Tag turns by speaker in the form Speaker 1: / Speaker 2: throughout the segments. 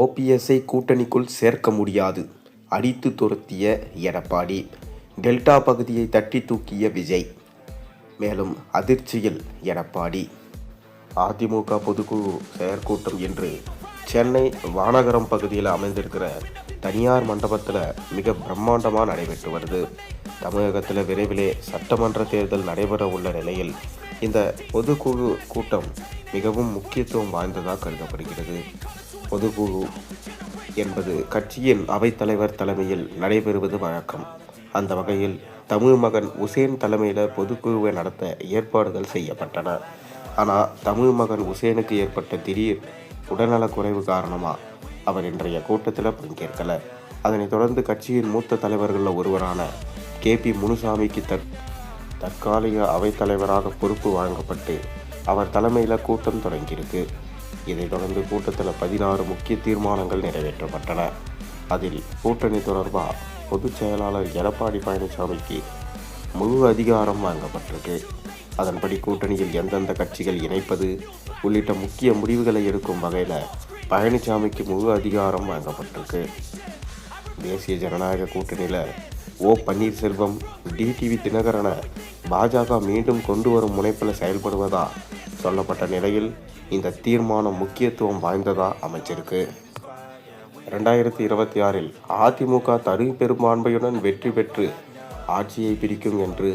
Speaker 1: ஓபிஎஸ்ஐ கூட்டணிக்குள் சேர்க்க முடியாது அடித்து துரத்திய எடப்பாடி டெல்டா பகுதியை தட்டி தூக்கிய விஜய் மேலும் அதிர்ச்சியில் எடப்பாடி அதிமுக பொதுக்குழு செயற்கூட்டம் என்று சென்னை வானகரம் பகுதியில் அமைந்திருக்கிற தனியார் மண்டபத்தில் மிக பிரம்மாண்டமாக நடைபெற்று வருது தமிழகத்தில் விரைவிலே சட்டமன்ற தேர்தல் நடைபெற உள்ள நிலையில் இந்த பொதுக்குழு கூட்டம் மிகவும் முக்கியத்துவம் வாய்ந்ததாக கருதப்படுகிறது பொதுக்குழு என்பது கட்சியின் அவைத்தலைவர் தலைமையில் நடைபெறுவது வழக்கம் அந்த வகையில் தமிழ் மகன் உசேன் தலைமையில் பொதுக்குழுவை நடத்த ஏற்பாடுகள் செய்யப்பட்டன ஆனால் தமிழ் மகன் உசேனுக்கு ஏற்பட்ட திடீர் உடல்நலக் குறைவு காரணமாக அவர் இன்றைய கூட்டத்தில் பங்கேற்கல அதனைத் தொடர்ந்து கட்சியின் மூத்த தலைவர்களில் ஒருவரான கே பி முனுசாமிக்கு தற் தற்காலிக அவைத்தலைவராக பொறுப்பு வழங்கப்பட்டு அவர் தலைமையில் கூட்டம் தொடங்கியிருக்கு இதைத் தொடர்ந்து கூட்டத்தில் பதினாறு முக்கிய தீர்மானங்கள் நிறைவேற்றப்பட்டன அதில் கூட்டணி தொடர்பாக பொதுச் செயலாளர் எடப்பாடி பழனிசாமிக்கு முழு அதிகாரம் வழங்கப்பட்டிருக்கு அதன்படி கூட்டணியில் எந்தெந்த கட்சிகள் இணைப்பது உள்ளிட்ட முக்கிய முடிவுகளை எடுக்கும் வகையில் பழனிசாமிக்கு முழு அதிகாரம் வழங்கப்பட்டிருக்கு தேசிய ஜனநாயக கூட்டணியில் ஓ பன்னீர்செல்வம் டிடிவி தினகரனை பாஜக மீண்டும் கொண்டு வரும் முனைப்பில் செயல்படுவதா சொல்லப்பட்ட நிலையில் இந்த தீர்மானம் முக்கியத்துவம் வாய்ந்ததாக அமைச்சிருக்கு ரெண்டாயிரத்தி இருபத்தி ஆறில் அதிமுக தனி பெரும்பான்மையுடன் வெற்றி பெற்று ஆட்சியை பிடிக்கும் என்று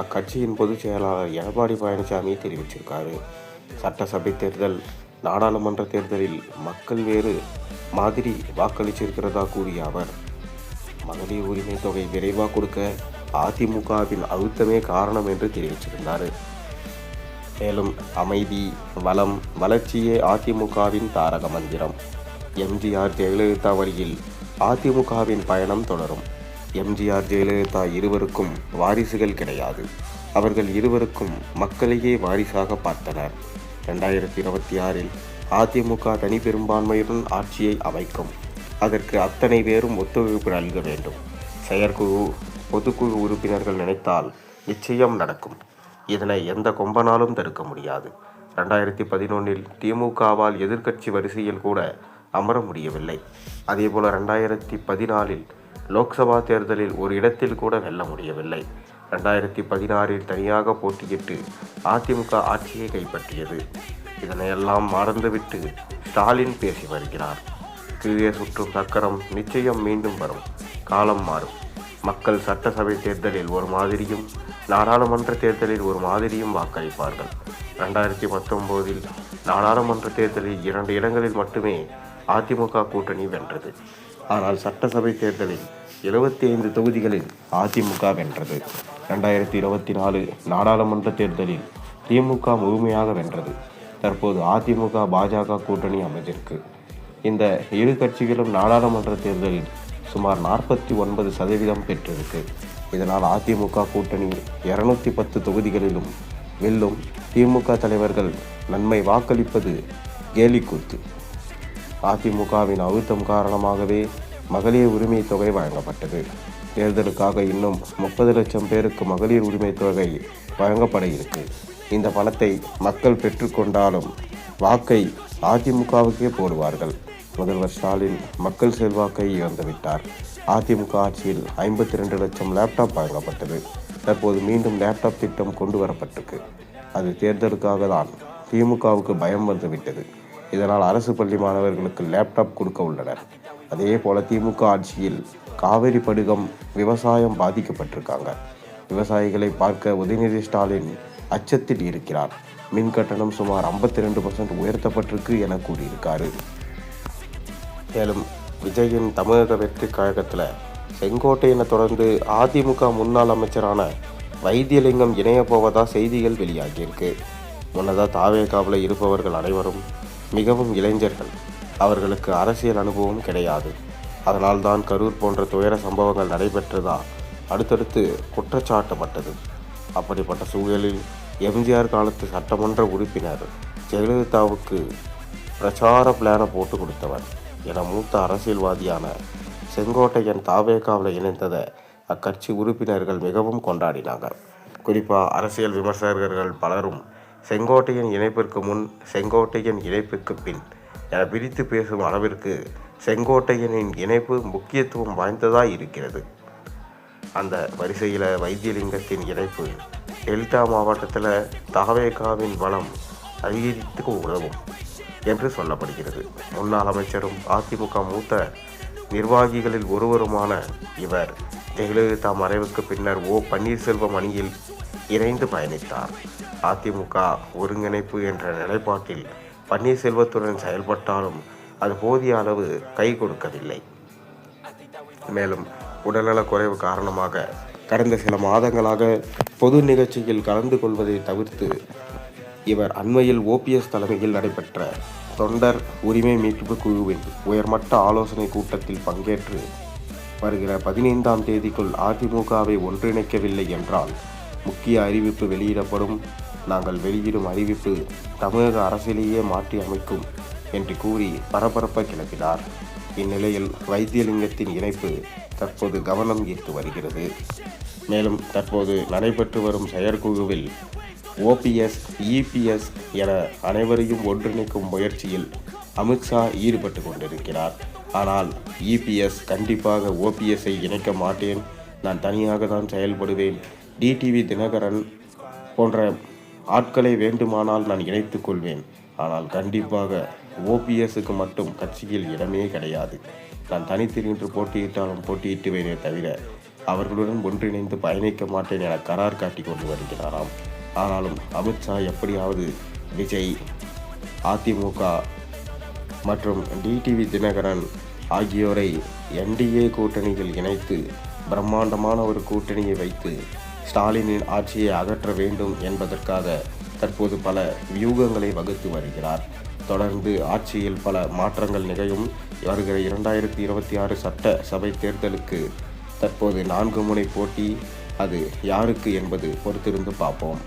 Speaker 1: அக்கட்சியின் பொதுச் செயலாளர் எடப்பாடி பழனிசாமி தெரிவிச்சிருக்காரு சட்டசபை தேர்தல் நாடாளுமன்ற தேர்தலில் மக்கள் வேறு மாதிரி வாக்களிச்சிருக்கிறதா கூறிய அவர் மகளிர் உரிமை தொகை விரைவாக கொடுக்க அதிமுகவின் அழுத்தமே காரணம் என்று தெரிவிச்சிருந்தாரு மேலும் அமைதி வளம் வளர்ச்சியே அதிமுகவின் தாரக மந்திரம் எம்ஜிஆர் ஜெயலலிதா வழியில் அதிமுகவின் பயணம் தொடரும் எம்ஜிஆர் ஜெயலலிதா இருவருக்கும் வாரிசுகள் கிடையாது அவர்கள் இருவருக்கும் மக்களையே வாரிசாக பார்த்தனர் ரெண்டாயிரத்தி இருபத்தி ஆறில் அதிமுக தனி பெரும்பான்மையுடன் ஆட்சியை அமைக்கும் அதற்கு அத்தனை பேரும் ஒத்துழைப்பு நல்க வேண்டும் செயற்குழு பொதுக்குழு உறுப்பினர்கள் நினைத்தால் நிச்சயம் நடக்கும் இதனை எந்த கொம்பனாலும் தடுக்க முடியாது ரெண்டாயிரத்தி பதினொன்றில் திமுகவால் எதிர்க்கட்சி வரிசையில் கூட அமர முடியவில்லை அதேபோல் ரெண்டாயிரத்தி பதினாலில் லோக்சபா தேர்தலில் ஒரு இடத்தில் கூட வெல்ல முடியவில்லை ரெண்டாயிரத்தி பதினாறில் தனியாக போட்டியிட்டு அதிமுக ஆட்சியை கைப்பற்றியது இதனையெல்லாம் மறந்துவிட்டு ஸ்டாலின் பேசி வருகிறார் கீழே சுற்றும் சக்கரம் நிச்சயம் மீண்டும் வரும் காலம் மாறும் மக்கள் சட்டசபை தேர்தலில் ஒரு மாதிரியும் நாடாளுமன்ற தேர்தலில் ஒரு மாதிரியும் வாக்களிப்பார்கள் ரெண்டாயிரத்தி பத்தொம்போதில் நாடாளுமன்ற தேர்தலில் இரண்டு இடங்களில் மட்டுமே அதிமுக கூட்டணி வென்றது ஆனால் சட்டசபை தேர்தலில் எழுபத்தி ஐந்து தொகுதிகளில் அதிமுக வென்றது ரெண்டாயிரத்தி இருபத்தி நாலு நாடாளுமன்ற தேர்தலில் திமுக முழுமையாக வென்றது தற்போது அதிமுக பாஜக கூட்டணி அமைஞ்சிருக்கு இந்த இரு கட்சிகளும் நாடாளுமன்ற தேர்தலில் சுமார் நாற்பத்தி ஒன்பது சதவீதம் பெற்றிருக்கு இதனால் அதிமுக கூட்டணி இருநூத்தி பத்து தொகுதிகளிலும் வெல்லும் திமுக தலைவர்கள் நன்மை வாக்களிப்பது கேலி கூத்து அதிமுகவின் அழுத்தம் காரணமாகவே மகளிர் உரிமை தொகை வழங்கப்பட்டது தேர்தலுக்காக இன்னும் முப்பது லட்சம் பேருக்கு மகளிர் உரிமை தொகை வழங்கப்பட இருக்கு இந்த பணத்தை மக்கள் பெற்றுக்கொண்டாலும் வாக்கை அதிமுகவுக்கே போடுவார்கள் முதல்வர் ஸ்டாலின் மக்கள் செல்வாக்கை இழந்துவிட்டார் அதிமுக ஆட்சியில் ஐம்பத்தி ரெண்டு லட்சம் லேப்டாப் வழங்கப்பட்டது தற்போது மீண்டும் லேப்டாப் திட்டம் கொண்டு வரப்பட்டிருக்கு அது தேர்தலுக்காக தான் திமுகவுக்கு பயம் வந்துவிட்டது இதனால் அரசு பள்ளி மாணவர்களுக்கு லேப்டாப் கொடுக்க உள்ளனர் அதே போல திமுக ஆட்சியில் காவிரி படுகம் விவசாயம் பாதிக்கப்பட்டிருக்காங்க விவசாயிகளை பார்க்க உதயநிதி ஸ்டாலின் அச்சத்தில் இருக்கிறார் மின் கட்டணம் சுமார் ஐம்பத்தி ரெண்டு பர்சன்ட் உயர்த்தப்பட்டிருக்கு என கூறியிருக்காரு மேலும் விஜயின் தமிழக வெற்றி கழகத்தில் செங்கோட்டையனை தொடர்ந்து அதிமுக முன்னாள் அமைச்சரான வைத்தியலிங்கம் இணைய போவதா செய்திகள் வெளியாகியிருக்கு முன்னதாக தாவேகாவில் இருப்பவர்கள் அனைவரும் மிகவும் இளைஞர்கள் அவர்களுக்கு அரசியல் அனுபவம் கிடையாது அதனால்தான் கரூர் போன்ற துயர சம்பவங்கள் நடைபெற்றதா அடுத்தடுத்து குற்றச்சாட்டப்பட்டது அப்படிப்பட்ட சூழலில் எம்ஜிஆர் காலத்து சட்டமன்ற உறுப்பினர் ஜெயலலிதாவுக்கு பிரச்சார பிளானை போட்டு கொடுத்தவர் என மூத்த அரசியல்வாதியான செங்கோட்டையன் தாவேகாவில் இணைந்ததை அக்கட்சி உறுப்பினர்கள் மிகவும் கொண்டாடினாங்க குறிப்பாக அரசியல் விமர்சகர்கள் பலரும் செங்கோட்டையின் இணைப்பிற்கு முன் செங்கோட்டையின் இணைப்புக்கு பின் என பிரித்து பேசும் அளவிற்கு செங்கோட்டையனின் இணைப்பு முக்கியத்துவம் வாய்ந்ததாக இருக்கிறது அந்த வரிசையில் வைத்தியலிங்கத்தின் இணைப்பு டெல்டா மாவட்டத்தில் தாவேகாவின் பலம் அதிகரித்துக்கு உதவும் என்று சொல்லப்படுகிறது முன்னாள் அமைச்சரும் அதிமுக மூத்த நிர்வாகிகளில் ஒருவருமான இவர் ஜெயலலிதா மறைவுக்கு பின்னர் ஓ பன்னீர்செல்வம் அணியில் இணைந்து பயணித்தார் அதிமுக ஒருங்கிணைப்பு என்ற நிலைப்பாட்டில் பன்னீர்செல்வத்துடன் செயல்பட்டாலும் அது போதிய அளவு கை கொடுக்கவில்லை மேலும் உடல்நலக் குறைவு காரணமாக கடந்த சில மாதங்களாக பொது நிகழ்ச்சியில் கலந்து கொள்வதை தவிர்த்து இவர் அண்மையில் ஓபிஎஸ் தலைமையில் நடைபெற்ற தொண்டர் உரிமை மீட்பு குழுவின் உயர்மட்ட ஆலோசனை கூட்டத்தில் பங்கேற்று வருகிற பதினைந்தாம் தேதிக்குள் அதிமுகவை ஒன்றிணைக்கவில்லை என்றால் முக்கிய அறிவிப்பு வெளியிடப்படும் நாங்கள் வெளியிடும் அறிவிப்பு தமிழக அரசிலேயே மாற்றி அமைக்கும் என்று கூறி பரபரப்பை கிளப்பினார் இந்நிலையில் வைத்தியலிங்கத்தின் இணைப்பு தற்போது கவனம் ஈர்த்து வருகிறது மேலும் தற்போது நடைபெற்று வரும் செயற்குழுவில் ஓபிஎஸ் இபிஎஸ் என அனைவரையும் ஒன்றிணைக்கும் முயற்சியில் அமித்ஷா ஈடுபட்டு கொண்டிருக்கிறார் ஆனால் இபிஎஸ் கண்டிப்பாக ஓபிஎஸ்ஐ இணைக்க மாட்டேன் நான் தனியாக தான் செயல்படுவேன் டிடிவி தினகரன் போன்ற ஆட்களை வேண்டுமானால் நான் இணைத்து கொள்வேன் ஆனால் கண்டிப்பாக ஓபிஎஸ்க்கு மட்டும் கட்சியில் இடமே கிடையாது நான் தனித்து நின்று போட்டியிட்டாலும் போட்டியிட்டுவேனே தவிர அவர்களுடன் ஒன்றிணைந்து பயணிக்க மாட்டேன் என கரார் காட்டி கொண்டு வருகிறாராம் ஆனாலும் அமித்ஷா எப்படியாவது விஜய் அதிமுக மற்றும் டிடிவி தினகரன் ஆகியோரை என்டிஏ கூட்டணியில் இணைத்து பிரம்மாண்டமான ஒரு கூட்டணியை வைத்து ஸ்டாலினின் ஆட்சியை அகற்ற வேண்டும் என்பதற்காக தற்போது பல வியூகங்களை வகுத்து வருகிறார் தொடர்ந்து ஆட்சியில் பல மாற்றங்கள் நிகழும் வருகிற இரண்டாயிரத்தி இருபத்தி ஆறு சட்ட சபை தேர்தலுக்கு தற்போது நான்கு முனை போட்டி அது யாருக்கு என்பது பொறுத்திருந்து பார்ப்போம்